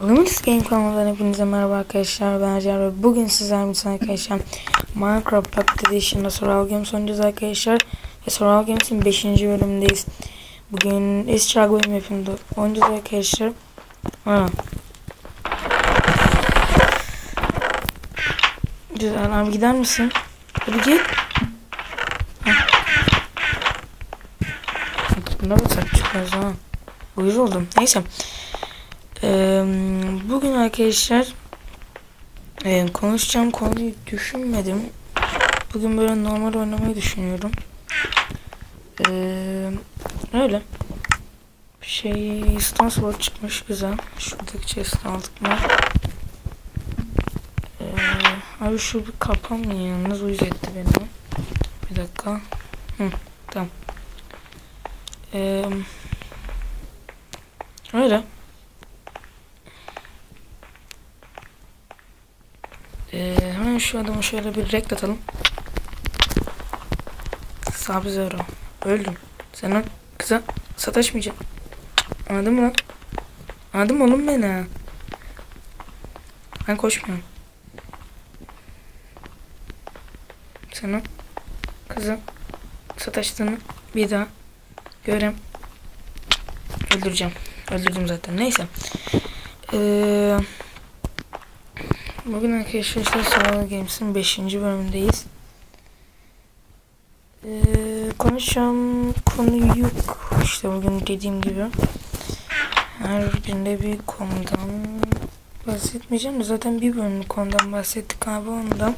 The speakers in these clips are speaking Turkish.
Lumix Game kanalından hepinize merhaba arkadaşlar ben Acar ve bugün sizlerle birlikte arkadaşlar Minecraft Pocket Edition'da Survival Games oynayacağız arkadaşlar ve Survival Games'in 5. bölümündeyiz Bugün Estrag bölüm yapımında oynayacağız arkadaşlar ha. Güzel abi gider misin? Hadi git. Buna basak çıkmaz ha Uyuz oldum neyse bugün arkadaşlar e, konuşacağım konuyu düşünmedim. Bugün böyle normal oynamayı düşünüyorum. Ee, öyle. Şey Stone Sword çıkmış güzel. Şuradaki chest'i aldık mı? Ee, abi şu bir kapanmıyor yalnız uyuz etti beni. Bir dakika. Hı, tamam. Ee, öyle. Ee, hemen şu adamı şöyle bir rekt atalım. Sabri Zero. Öldüm. Sen o kıza sataşmayacaksın. Anladın mı lan? Anladın mı oğlum beni? Ben koşmuyorum. Sen o kıza sataştığını bir daha görem. Öldüreceğim. Öldürdüm zaten. Neyse. Eee... Bugün arkadaşlar Survival Games'in 5. bölümündeyiz. Ee, konuşacağım konu yok. İşte bugün dediğim gibi. Her birinde bir konudan bahsetmeyeceğim zaten bir bölüm konudan bahsettik abi ondan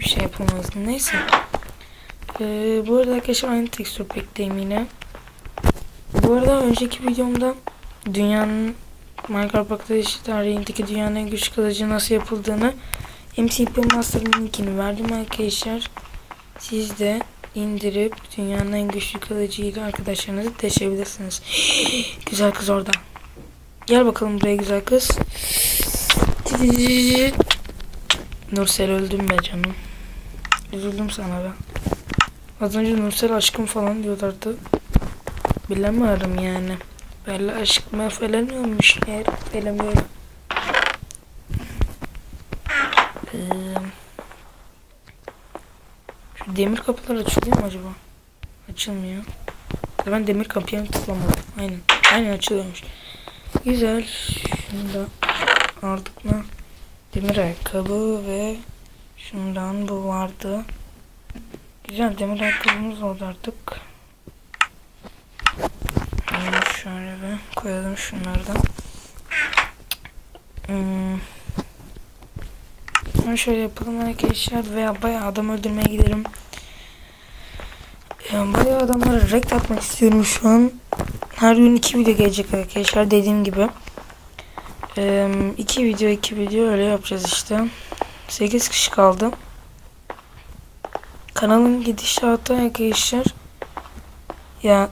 bir şey yapamazdım. Neyse. Ee, bu arada arkadaşlar aynı tekstür pekteyim yine. Bu arada önceki videomda dünyanın Minecraft Arkadaşı tarihindeki dünyanın en güçlü kılıcı nasıl yapıldığını MCP Master'ın linkini verdim arkadaşlar. Siz de indirip dünyanın en güçlü kılıcıyla arkadaşlarınızı deşebilirsiniz. güzel kız orada. Gel bakalım buraya güzel kız. Nursel öldüm be canım. Üzüldüm sana be. Az önce Nursel aşkım falan diyorlardı. Bilemiyorum yani. Böyle aşkıma falan olmuşlar. Bilemiyorum. Ee, şu demir kapılar açılıyor mu acaba? Açılmıyor. Ben demir kapıya tıklamadım. Aynen. Aynen açılıyormuş. Güzel. Şunu da aldık mı? Demir ayakkabı ve şundan bu vardı. Güzel demir ayakkabımız oldu artık. Şöyle bir koyalım şunlardan. Hmm. Şöyle yapalım arkadaşlar veya bayağı adam öldürmeye gidelim. Yani bayağı adamlara rekt atmak istiyorum şu an. Her gün iki video gelecek arkadaşlar dediğim gibi. Ee, iki video iki video öyle yapacağız işte. 8 kişi kaldı. Kanalın gidişatı arkadaşlar. Ya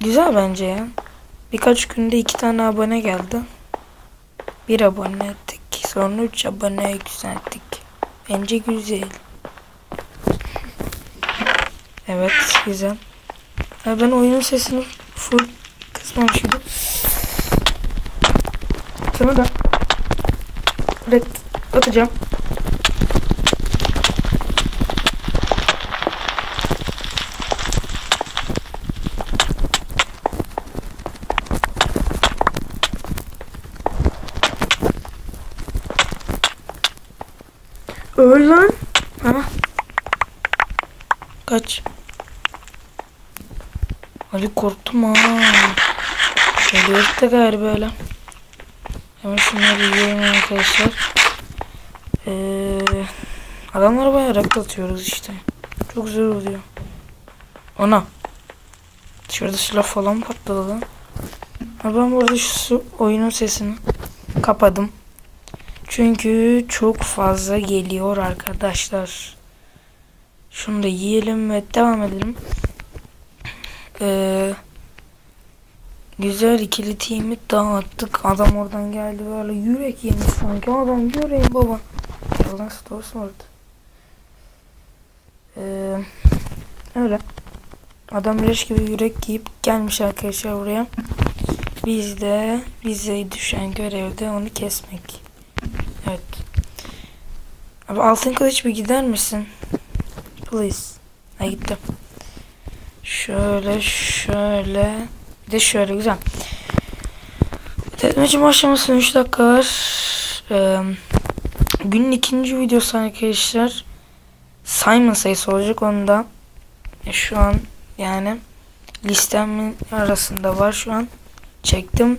Güzel bence ya. Birkaç günde iki tane abone geldi. Bir abone ettik. Sonra üç abone yükselttik. Bence güzel. Evet güzel. Ya ben oyunun sesini full kısmamışım. Sana da red atacağım. Öl lan. Ha. Kaç. Ali korktum ha. Geliyoruz da galiba öyle. Hemen şunları yiyelim arkadaşlar. Ee, adamlara bayağı rakı atıyoruz işte. Çok güzel oluyor. Ana. Dışarıda silah falan patladı lan. Ben burada şu oyunun sesini kapadım. Çünkü çok fazla geliyor arkadaşlar. Şunu da yiyelim ve devam edelim. Ee, güzel ikili team'i dağıttık. Adam oradan geldi böyle yürek yemiş sanki. Adam yüreğim baba. Yalan stores vardı. Ee, öyle. Adam leş gibi yürek giyip gelmiş arkadaşlar buraya. Biz de bize düşen görevde onu kesmek. Evet. Abi altın kılıç bir gider misin? Please. Ha gitti. Şöyle şöyle. Bir de şöyle güzel. Tetmeci başlamasına 3 dakika var. Ee, günün ikinci videosu arkadaşlar. Simon sayısı olacak onda. E, şu an yani listemin arasında var şu an. Çektim.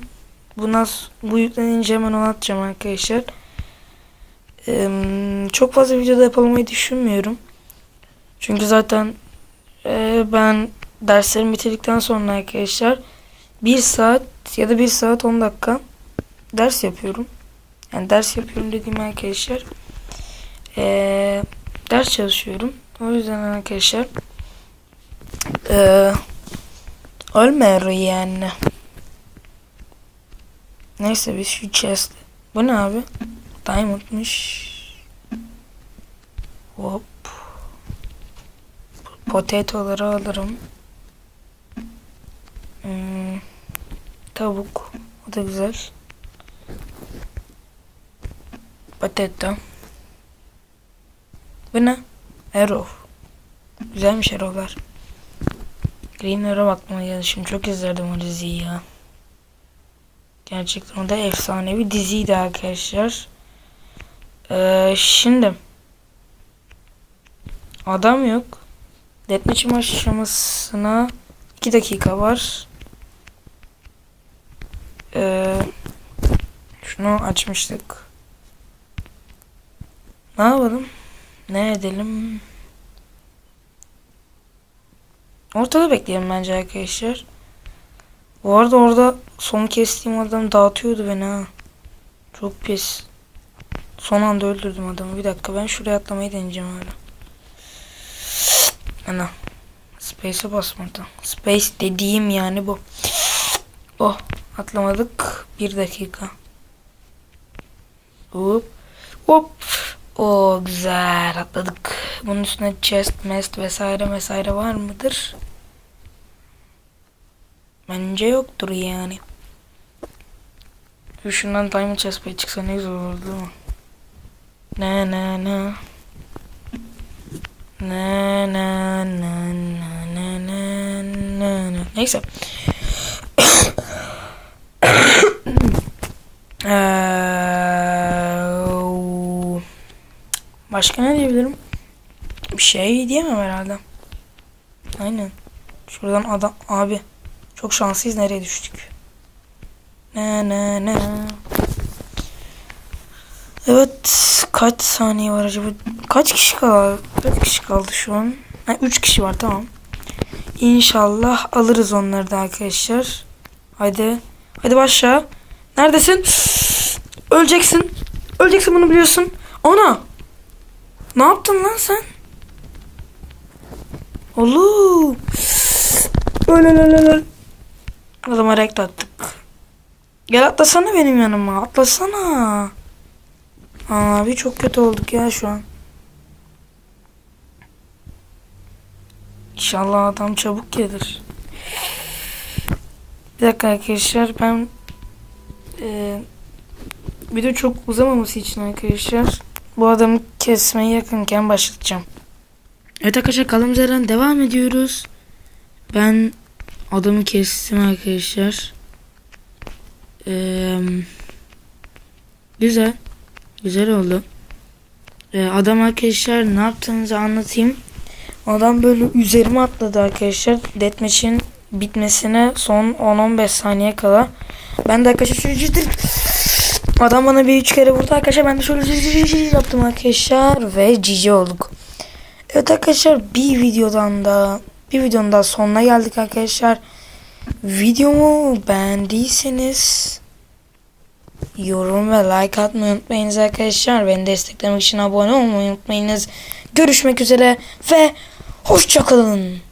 Bu nasıl bu yüklenince hemen onu atacağım arkadaşlar. Çok fazla videoda yapılmayı düşünmüyorum. Çünkü zaten e, ben derslerimi bitirdikten sonra arkadaşlar bir saat ya da bir saat 10 dakika ders yapıyorum. Yani ders yapıyorum dediğim arkadaşlar e, ders çalışıyorum. O yüzden arkadaşlar e, olmuyor yani. Neyse biz şu chest. Bu ne abi? Diamond'mış. Hop. Potatoları alırım. Hmm, tavuk. O da güzel. Potato. Bu ne? Arrow. Güzelmiş arrowlar. Green Arrow aklıma geldi. Şimdi çok izlerdim o diziyi ya. Gerçekten o da efsanevi diziydi arkadaşlar. Ee, şimdi adam yok. Deathmatch'in başlamasına 2 dakika var. Ee, şunu açmıştık. Ne yapalım? Ne edelim? Ortada bekleyelim bence arkadaşlar. Bu arada orada son kestiğim adam dağıtıyordu beni ha. Çok pis. Son anda öldürdüm adamı. Bir dakika ben şuraya atlamayı deneyeceğim hala. Ana. Space'e basmadı. Space dediğim yani bu. Oh. Atlamadık. Bir dakika. Hop. Hop. O güzel atladık. Bunun üstüne chest, mest vesaire vesaire var mıdır? Bence yoktur yani. Şundan diamond chest çıksa ne güzel olurdu değil mi? Ne ne ne. Ne ne ne ne ne ne ne ne. Neyse. Eee, Başka ne diyebilirim? Bir şey diyemem herhalde. Aynen. Şuradan adam abi. Çok şanslıyız nereye düştük. Ne ne ne. Evet kaç saniye var acaba? Kaç kişi kaldı? Kaç kişi kaldı şu an? Ha, 3 kişi var tamam. İnşallah alırız onları da arkadaşlar. Hadi. Hadi başla. Neredesin? Öleceksin. Öleceksin bunu biliyorsun. Ana. Ne yaptın lan sen? Oğlum. Öl öl öl. Adama rekt attık. Gel atlasana benim yanıma. Atlasana. Abi çok kötü olduk ya şu an. İnşallah adam çabuk gelir. Bir dakika arkadaşlar ben e, video çok uzamaması için arkadaşlar bu adamı kesmeye yakınken başlatacağım. Evet arkadaşlar kalım devam ediyoruz. Ben adamı kestim arkadaşlar. Ee, güzel. Güzel oldu. Ee, adam arkadaşlar ne yaptığınızı anlatayım. Adam böyle üzerime atladı arkadaşlar. Deathmatch'in bitmesine son 10-15 saniye kala. Ben de arkadaşlar şöyle Adam bana bir üç kere vurdu arkadaşlar. Ben de şöyle ciddi yaptım arkadaşlar. Ve cici olduk. Evet arkadaşlar bir videodan da bir videonun daha sonuna geldik arkadaşlar. Videomu beğendiyseniz yorum ve like atmayı unutmayınız arkadaşlar. Beni desteklemek için abone olmayı unutmayınız. Görüşmek üzere ve hoşçakalın.